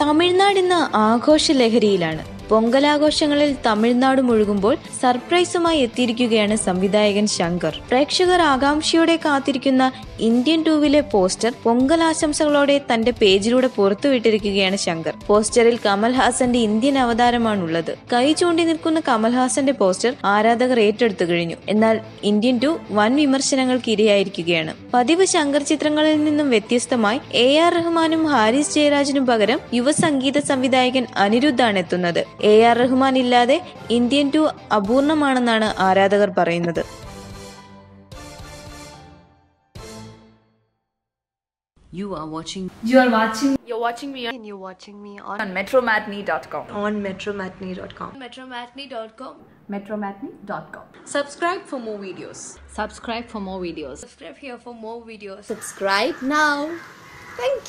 തമിഴ്നാട് ഇന്ന് ആഘോഷ ലഹരിയിലാണ് പൊങ്കലാഘോഷങ്ങളിൽ തമിഴ്നാട് മുഴുകുമ്പോൾ സർപ്രൈസുമായി എത്തിയിരിക്കുകയാണ് സംവിധായകൻ ശങ്കർ. പ്രേക്ഷകർ ആകാംക്ഷയോടെ കാത്തിരിക്കുന്ന ഇന്ത്യൻ ടൂവിലെ പോസ്റ്റർ പൊങ്കൽ ആശംസകളോടെ തന്റെ പേജിലൂടെ പുറത്തുവിട്ടിരിക്കുകയാണ് ശങ്കർ. പോസ്റ്ററിൽ കമൽഹാസന്റെ ഇന്ത്യൻ അവതാരമാണുള്ളത്. കൈ ചൂണ്ടി നിൽക്കുന്ന കമൽഹാസന്റെ പോസ്റ്റർ ആരാധകർ ഏറ്റെടുത്തു കഴിഞ്ഞു. എന്നാൽ ഇന്ത്യൻ ടു വൻ വിമർശനങ്ങൾക്ക് ഇരയായിരിക്കുകയാണ് പതിവ് ശങ്കർ ചിത്രങ്ങളിൽ നിന്നും വ്യത്യസ്തമായി എ ആർ റഹ്മാനും ഹാരിസ് ജയരാജനും പകരം യുവ സംഗീത സംവിധായകൻ അനിരുദ്ധാണ് എത്തുന്നത്. എ ആർ റഹ്മാൻ ഇല്ലാതെ ഇന്ത്യൻ ടു അപൂർണമാണെന്നാണ് ആരാധകർ പറയുന്നത്. You are watching you are watching you are watching me you are watching me on metro dot com on metro dot com metro dot com metro dot com subscribe for more videos subscribe for more videos subscribe here for more videos subscribe now thank